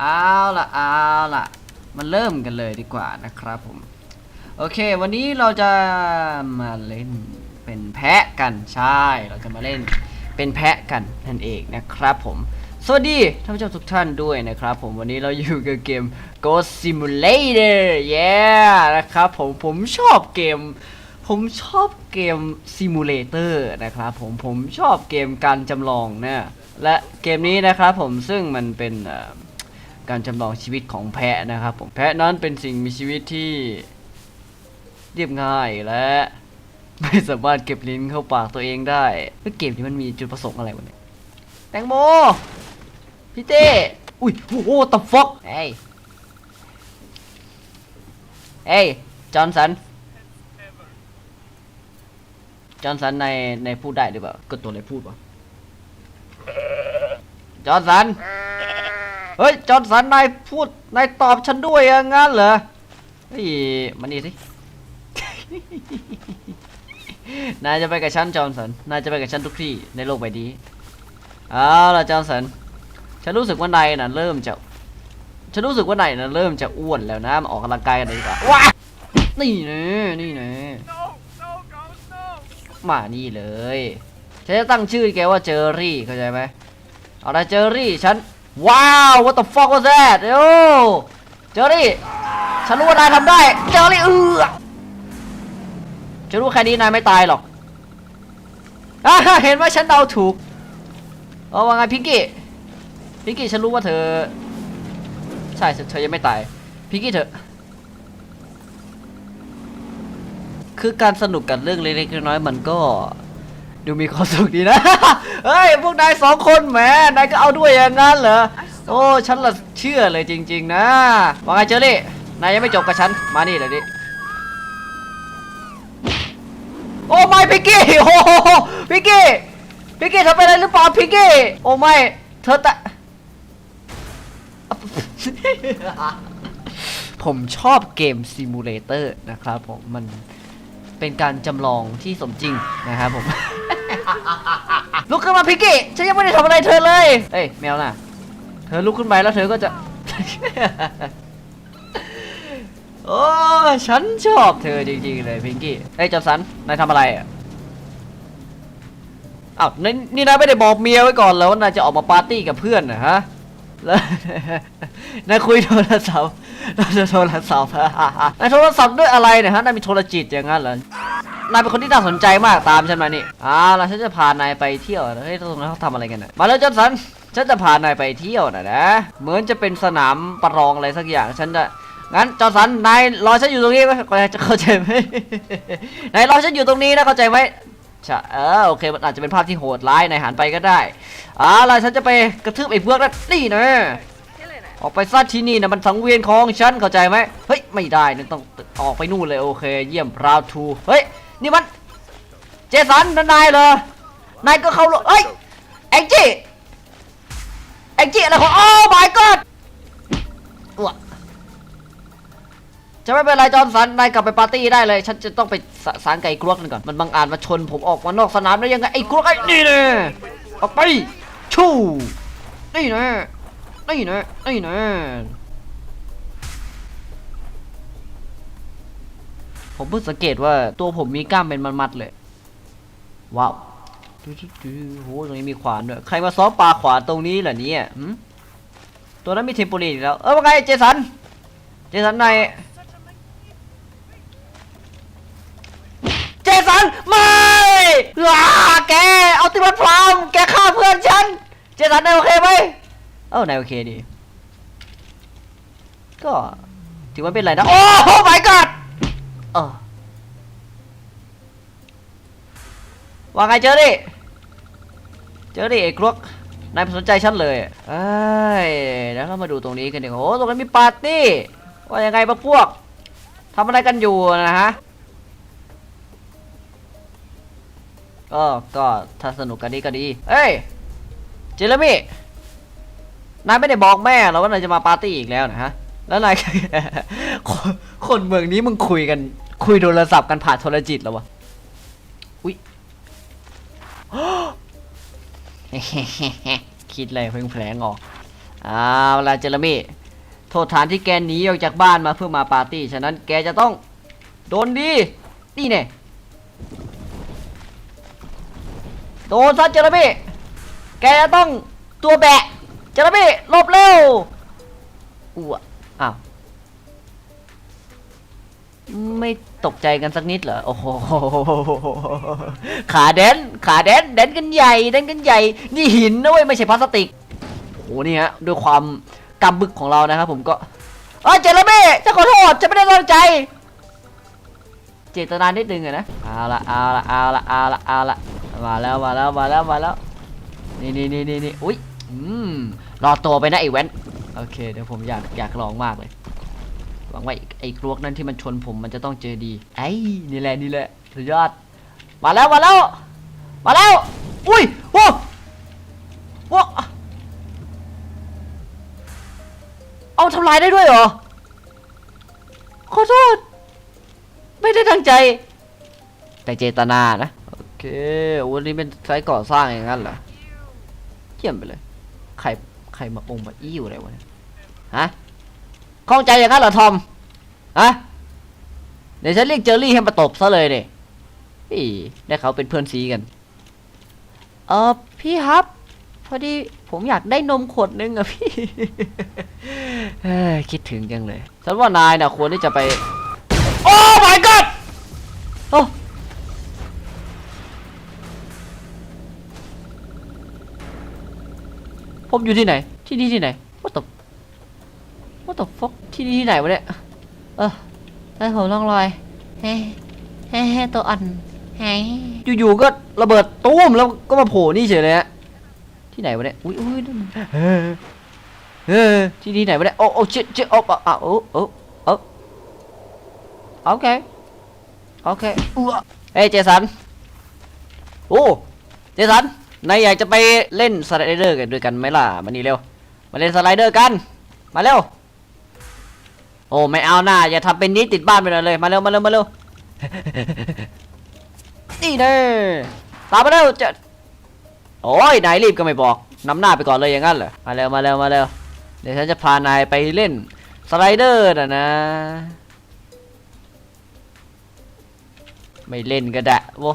เอาละเอาละมาเริ่มกันเลยดีกว่านะครับผม โอเค วันนี้เราจะมาเล่นเป็นแพะกันใช่ เราจะมาเล่นเป็นแพะกันนั่นเองนะครับผมสวัสดีท่านผู้ชมทุกท่านด้วยนะครับผมวันนี้เราอยู่กับเกม Ghost Simulator yeah นะครับผมผมชอบเกม ผมชอบเกม Simulator นะครับผมผมชอบเกมการจำลองนะและเกมนี้นะครับผมซึ่งมันเป็นเอ่อ การจำลองชีวิตของแพะนะครับผมแพะนั้นเป็นสิ่งมีชีวิตที่เรียบง่ายและไม่สามารถเก็บลิ้นเข้าปากตัวเองได้แล้วเกมนี้มันมีจุดประสงค์อะไรวะเนี่ยแตงโมพี่เต้อุ้ยโอ้โหตบฟอกเฮ้ยเฮ้ยจอห์นสันจอห์นสันในในพูดได้หรือเปล่าก็ตัวอะไรพูดวะจอห์นสัน เฮ้ยจอห์นสันนายพูดนายตอบฉันด้วยอย่างงั้นเหรอเฮ้ยมานี่สินายจะไปกับฉันจอห์นสันนายจะไปกับฉันทุกที่ในโลกใบนี้เอาล่ะจอห์นสันฉันรู้สึกว่านายน่ะเริ่มจะฉันรู้สึกว่านายน่ะเริ่มจะอ้วนแล้วนะมาออกกำลังกายกันเลยดีกว่าว้านี่นะนี่นะ No, no, Ghost, no! มานี่เลยฉันจะตั้งชื่อแกว่าเจอรี่เข้าใจไหมเอาละเจอรี่ฉัน ว้าว what the fuck was that โอ้เจอรี่ฉันรู้ว่านายทำได้ เจอรี่เออจะรู้แค่นี้นายไม่ตายหรอกอเห็นไหมฉันเดาถูกเอาว่าไงพิงกี้ พิงกี้ฉันรู้ว่าเธอ ใช่เธอยังไม่ตาย พิงกี้เธอ คือการสนุกกับเรื่องเล็กๆน้อยๆมันก็ ดูมีความสุขดีนะ เฮ้ย พวกนายสองคนแหมนายก็เอาด้วยอย่างนั้นเหรอ โอ้ ฉันละเชื่อเลยจริง ๆ นะ ว่าไงเจอรี่ นายยังไม่จบกับฉัน มานี่เลยดิโอ้ไม่พิกกี้ โอ้โหพิกกี้ พิกกี้เธอเป็นอะไรหรือเปล่าพิกกี้ โอ้ไม่ เธอตะผมชอบเกมซิมูเลเตอร์นะครับผม มันเป็นการจำลองที่สมจริงนะครับผม ลุกขึ้นมาพิกกี้ฉันยังไม่ได้ทำอะไรเธอเลยเอ้ยแมวน่ะ เธอลุกขึ้นไปแล้วเธอก็จะ โอ้ฉันชอบเธอจริงๆเลยพิงกี้เอ้ยจอมสันนายทำอะไรอะอ้าวนี่นี่นายไม่ได้บอกเมียไว้ก่อนแล้วว่านายจะออกมาปาร์ตี้กับเพื่อนนะฮะแล้วนายคุยโทรศัพท์นายโทรศัพท์นายโทรศัพท์ด้วยอะไรเนี่ยฮะนายมีโทรจิตอย่างนั้นเหรอ นายเป็นคนที่น่าสนใจมากตามฉันมานี่อ่าแล้วฉันจะพานายไปเที่ยวเฮ้ยตรงนั้นเขาทำอะไรกันนะมาแล้วจอห์นสันฉันจะพานายไปเที่ยวนะนะ เหมือนจะเป็นสนามประลองอะไรสักอย่างฉันจะงั้นจอนสันนายรอฉันอยู่ตรงนี้ไหมจะเข้าใจไหมนายรอฉันอยู่ตรงนี้นะเข้าใจไหมใช่เออโอเคมันอาจจะเป็นภาพที่โหดร้ายนายหันไปก็ได้อ่าล่ะฉันจะไปกระทืบไอ้พวกนั้นนี่นะออกไปซะที่นี่นะมันสังเวียนของฉันเข้าใจไหมเฮ้ยไม่ได้นึกต้องออกไปนู่นเลยโอเค เยี่ยมพราวทูเฮ้ย นี่มัน เจสันนั่นนายเหรอนายก็เข้าโลเฮ้ยแองจี้แองจี้อะไรของโอ้ my god อ้วจะไม่เป็นไรจอนสันนายกลับไปปาร์ตี้ได้เลย ฉันจะต้องไปสสารไก่กรวกนั่นก่อน มันบังอาจมาชนผมออกมานอกสนามได้ยังไงไอ้กรวกไอ้นี่เน่ออกไปชู่นี่นะนี่นะนี่นะ ผมเพิ่งสังเกตว่าตัวผมมีกล้ามเป็นมัดๆเลย ว้าวดูดูดูโหตรงนี้มีขวานด้วย ใครมาซ้อมปลาขวานตรงนี้เหรอเนี่ยตัวนั้นมีเทมโปลีอีกแล้ว เออว่าไงเจสัน เจสันนายเจสันไม่ลาแก เอาติมัตพรามแกฆ่าเพื่อนฉัน เจสันนายโอเคไหมเออนายโอเคดี ก็ถือว่าเป็นไรนะ โอ้โห my god เออว่าไงเจอดิเจอดิไอ้ครกนายสนใจฉันเลยเอ้ยแล้วเรามาดูตรงนี้กันดีกว่าโอ้ตรงนั้นมีปาร์ตี้ ว่ายังไงบ้างพวกทำอะไรกันอยู่นะฮะก็ก็ถ้าสนุกกันดีก็ดี เอ้ย เจเรมี่ นายไม่ได้บอกแม่หรอว่านายจะมาปาร์ตี้อีกแล้วนะฮะ แล้วนายคนเมืองนี้มึงคุยกัน คุยโทรศัพท์กันผ่านโทรจิตแล้ววะ อุ๊ยคิดอะไรเพิ่งแผลงออกเอาละเจอร์มี่โทษฐานที่แกหนีออกจากบ้านมาเพื่อมาปาร์ตี้ ฉะนั้นแกจะต้องโดนดี นี่แน่ยโดนซะเจอร์มี่แกจะต้องตัวแบะเจอร์มี่หลบเร็วอ้วอ้าว ไม่ตกใจกันสักนิดเหรอ โอ้โห ขาแดน ขาแดน แดนกันใหญ่ แดนกันใหญ่ นี่หินนะเว้ย ไม่ใช่พลาสติก โอ้โห นี่ฮะ ด้วยความกำบึกของเรานะครับผมก็เออเจระเบ้จะขอโทษ จะไม่ได้ตั้งใจ เจตนานิดนึงอะนะ เอาละ เอาละ เอาละ เอาละ เอาละ มาแล้ว มาแล้ว มาแล้ว มาแล้ว นี่นี่นี่นี่นี่อุ้ย อืม รอตัวไปนะไอ้แว้น โอเค เดี๋ยวผมอยาก อยากลองมากเลย หวังว่าไอ้ไอ้กรวกนั่นที่มันชนผมมันจะต้องเจอดีไอ้นี่แหละนี่แหละสุดยอดมาแล้วมาแล้วมาแล้วอุ้ยโว้โว้เอาทำลายได้ด้วยเหรอขอโทษไม่ได้ตั้งใจ แต่เจตนานะโอเควันนี้เป็นไซต์ก่อสร้างอย่างนั้นเหรอเยี่ยมไปเลยใครใครมาองค์มาอี้อยู่อะไรวะเนี่ยฮะ ข้องใจอย่างนั้นเหรอทอมฮะเดี๋ยวฉันเรียกเจอรี่ให้มาตบซะเลยเนี่ยพี่ได้เขาเป็นเพื่อนซีกันเออพี่ครับ พอดีผมอยากได้นมขวดนึงอะพี่เฮ้ยคิดถึงจังเลยฉันว่านายน่ะควรที่จะไปโอ้ my god โอ้ผมอยู่ที่ไหน ที่นี่ที่ไหน what the what the fuck ที่นี่ที่ไหนวะเนี่ย เออให้ผมลองรอยเฮ้เฮ้เฮ้ตัวอ่อนเฮ้อยู่ๆก็ระเบิดตุ้มแล้วก็มาโผล่นี่เฉยเลยฮะที่ไหนวะเนี่ย อุ้ยอุ้ยนั่นมันเออเออที่นี่ไหนวะเนี่ย โอ้โอ้ชิชิโอ้อะโอ้โอ้โอ้โอเค โอเคอ้วเฮ้ยเจสัน โอ้เจสันนายอยากจะไปเล่นสไลเดอร์กันด้วยกันไหมล่ะ มานี่เร็ว มาเล่นสไลเดอร์กัน มาเร็ว โอ้ไม่เอาหน้าอย่าทำเป็นนี้ติดบ้านไปเลยมาเร็วมาเร็วมาเร็วนี่เน่ตามมาเร็วจะโอ้ยนายรีบก็ไม่บอกนำหน้าไปก่อนเลยอย่างนั้นเหรอมาเร็วมาเร็วมาเร็วเดี๋ยวฉันจะพานายไปเล่นสไลเดอร์นะนะ ไม่เล่นก็ได้โว้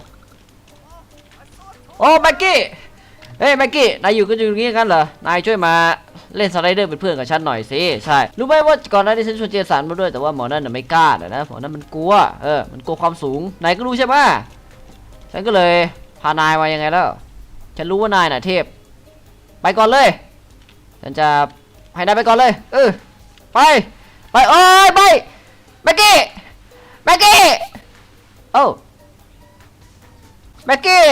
โอ้แม็กกี้ เฮ้ยแม็กกี้ นายอยู่ก็อยู่ตรงนี้กันเหรอ นายช่วยมาเล่นสไลเดอร์เป็นเพื่อนกับฉันหน่อยสิ ใช่ รู้ไหมว่าก่อนหน้านี้ฉันชวนเจสันมาด้วยแต่ว่าหมอนั่นน่ะไม่กล้าน่ะนะหมอนั่นมันกลัว เออ มันกลัวความสูง นายก็รู้ใช่ไหมฉันก็เลยพานายมายังไงแล้ว ฉันรู้ว่านายน่ะเทพ ไปก่อนเลย ฉันจะให้นายไปก่อนเลย เออ ไป ไปโอ้ยไปแม็กกี้แม็กกี้โอ้แม็กกี้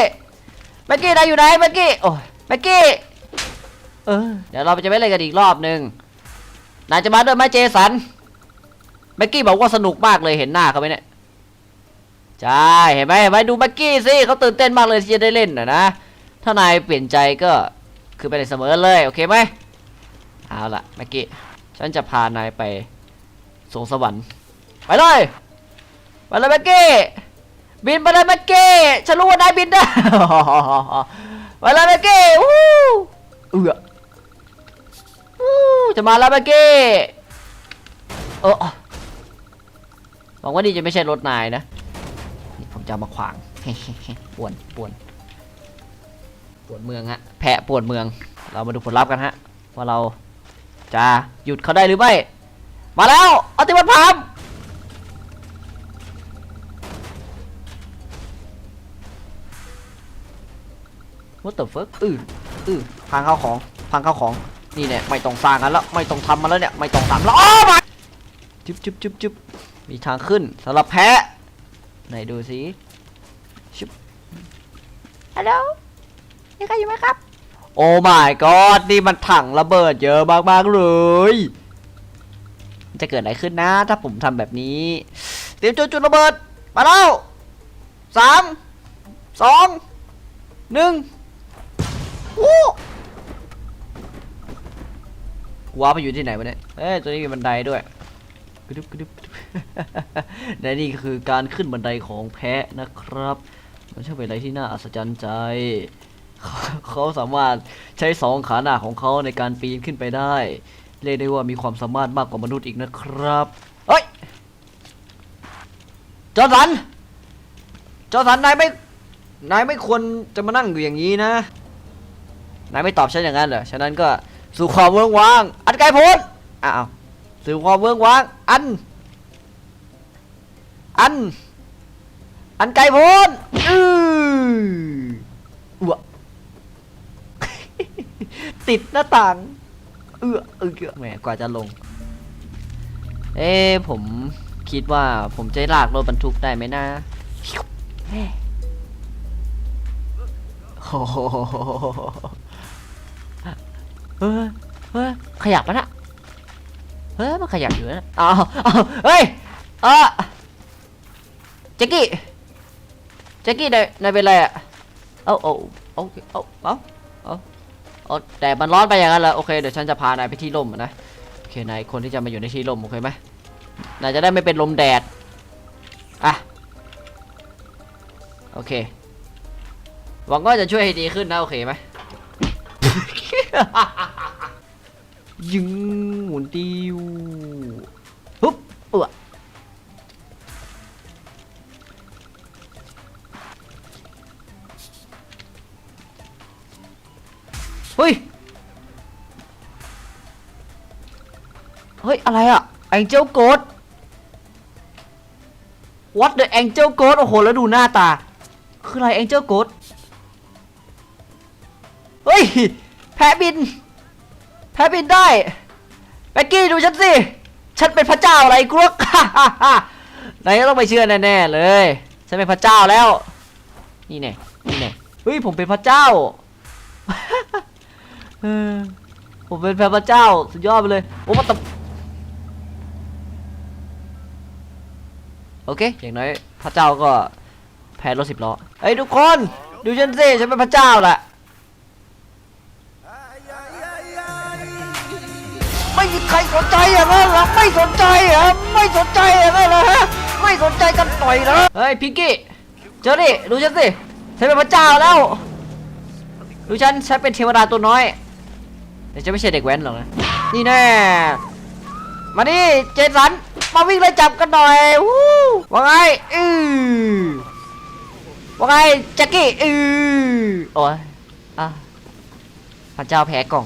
แม็กกี้นายอยู่ไหนแม็กกี้โอ้ยแม็กกี้เออเดี๋ยวเราจะไปเล่นกันอีกรอบหนึ่งนายจะมาด้วยไหมเจสันแม็กกี้บอกว่าสนุกมากเลยเห็นหน้าเขาไหมเนี่ยใช่เห็นไหมเห็นไหมดูแม็กกี้สิเขาตื่นเต้นมากเลยที่จะได้เล่นนะนะถ้านายเปลี่ยนใจก็คือไปได้เสมอเลยโอเคไหมเอาละแม็กกี้ฉันจะพานายไปสวงสวรรค์ไปเลยไปเลยแม็กกี้ บินไปเลยม็กกี้ฉันรู้ว่านายบินได้ไปเลยม็กกี้วู้เอือวู้จะมาแล้วม็กกี้เออหวังว่านี่จะไม่ใช่รถนายนะนี่ผมจะมาขวางป่วนป่วนปวดเมืองฮะแพะปวดเมือง เรามาดูผลลัพธ์กันฮะว่าเราจะหยุดเขาได้หรือไม่ มาแล้วอัติมัตพาม วัตถุฟิกอืออือพังเข้าของพังเข้าของนี่เนี่ยไม่ต้องสร้างกันแล้วไม่ต้องทำมาแล้วเนี่ยไม่ต้องทำแล้วโอ้มาจุ๊บจุ๊บจุ๊บจุ๊บมีทางขึ้นสำหรับแพะไหนดูสิชุบฮัลโหลมีใครอยู่ไหมครับ โอ้ my god นี่มันถังระเบิดเยอะมากๆเลย จะเกิดอะไรขึ้นนะ ถ้าผมทำแบบนี้ เตรียมจุดจุดระเบิด มาแล้วสามสองหนึ่งวู้ ว้าไปอยู่ที่ไหนวะเนี่ยเอ้ยตัวนี้มีบันไดด้วยกระดึบกระดึบกระดึบ และนี่คือการขึ้นบันไดของแพะนะครับ มันช่างเป็นอะไรที่น่าอัศจรรย์ใจ เขาเขาสามารถใช้สองขาหน้าของเขาในการปีนขึ้นไปได้ เรียกได้ว่ามีความสามารถมากกว่ามนุษย์อีกนะครับเฮ้ยจอร์สันจอร์สันนายไม่นายไม่ควรจะมานั่งอยู่อย่างนี้นะนายไม่ตอบฉันอย่างนั้นเหรอฉะนั้นก็ สู่ความเวิ้งว้าง อันไกลโพ้นอ้าวสู่ความเวิ้งว้าง อัน อัน อันไกลโพ้นอืออ้วติดหน้าต่าง เอื้อเอื้อแหมกว่าจะลง เอ๊ะผมคิดว่าผมจะลากรถบรรทุกได้ไหมนะฮ้โอ้โห เฮ้ยเฮ้ยขยับแล้วนะเฮ้ยมันขยับอยู่นะอ้าวอ้าวเฮ้ยเออแจ็กกี้แจ็กกี้นายนายเป็นไรอะเอ้าเอ้าเอ้าเอ้าเอ้าเอาเอาแต่มันร้อนไปอย่างนั้นเหรอโอเคเดี๋ยวฉันจะพานายไปที่ร่มนะโอเคนายคนที่จะมาอยู่ในที่ร่มโอเคไหมนายจะได้ไม่เป็นลมแดดอะโอเคหวังว่าจะช่วยให้ดีขึ้นนะโอเคไหม ยึงหมุนติวปุ๊บเออเฮ้ย เฮ้ย อะไรอะ Angel Ghost What the Angel Ghost โอ้โห แล้วดูหน้าตา คืออะไร Angel Ghost เฮ้ย แพ้บิน แพ้บินได้แบ็กกี้ดูฉันสิ ฉันเป็นพระเจ้าอะไรกรวกนายก็ต้องไปเชื่อแน่ๆเลย ฉันเป็นพระเจ้าแล้ว นี่แน่นี่แน่เฮ้ยผมเป็นพระเจ้าอผมเป็นพระเจ้าสุดยอดไปเลยโอ้มาตบโอเคอย่างน้อยพระเจ้าก็แพ้รถสิบล้อเฮ้ยทุกคน ดูฉันสิฉันเป็นพระเจ้าแหละ ไม่มีใครสนใจอย่างนั้นเหรอไม่สนใจเหรอไม่สนใจอย่างนั้นเหรอฮะไม่สนใจกันหน่อยเหรอเฮ้ยพิงกี้เจอดิดูฉันสิฉันเป็นพระเจ้าแล้วดูฉันฉันเป็นเทวดาตัวน้อยแต่ฉันไม่ใช่เด็กแว้นหรอกนะนี่แน่มาดิเจสันมาวิ่งไล่จับกันหน่อยวู้ว่าไงอือว่าไงแจ็คกี้อือโอ้ยอะพระเจ้าแพ้กล่อง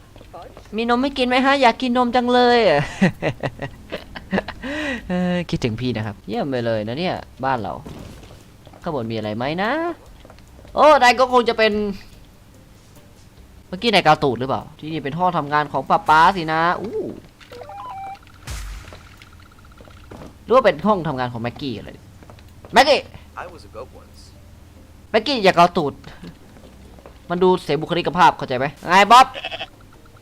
มีนมไม่กินไหมฮะ อยากกินนมจังเลยอะเออคิดถึงพี่นะครับ เยี่ยมไปเลยนะเนี่ย บ้านเรา ข้างบนมีอะไรไหมนะ โอ้นายก็คงจะเป็น เมื่อกี้นายกาวตูดหรือเปล่า ที่นี่เป็นห้องทำงานของป้าป๊าสินะ อู้หรือว่าเป็นห้องทำงานของแม็กกี้อะไรแม็กกี้ I was a goat once. แม็กกี้อย่าเกาตูด มันดูเสียบุคลิกภาพเข้าใจไหมไงบ๊อบ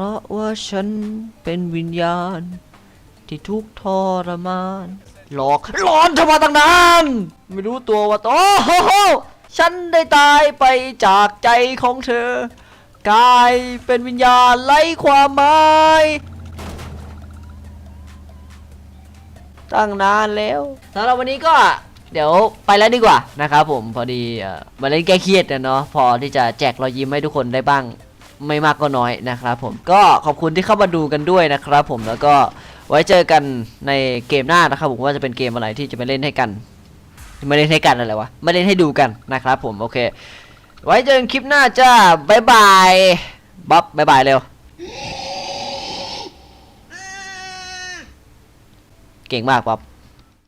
ราะว่าฉันเป็นวิญญาณ ที่ทุกข์ทรมาน หลอกหลอนเธอมาตั้งนานไม่รู้ตัวว่าโอ้โหฉันได้ตายไปจากใจของเธอ กลายเป็นวิญญาณไร้ความหมายตั้งนานแล้วสำหรับวันนี้ก็เดี๋ยวไปแล้วดีกว่านะครับผมพอดีมาเล่นแก้เครียดนะเนาะพอที่จะแจกรอยยิ้มให้ทุกคนได้บ้าง ไม่มากก็น้อยนะครับผมก็ขอบคุณที่เข้ามาดูกันด้วยนะครับผมแล้วก็ไว้เจอกันในเกมหน้านะครับผมว่าจะเป็นเกมอะไรที่จะไปเล่นให้กันไม่เล่นให้กันอะไรวะไม่เล่นให้ดูกันนะครับผมโอเค ไว้เจอกันคลิปหน้าจ้าบายบายบ๊อบบายบายเร็วเก่งมากบ๊อบ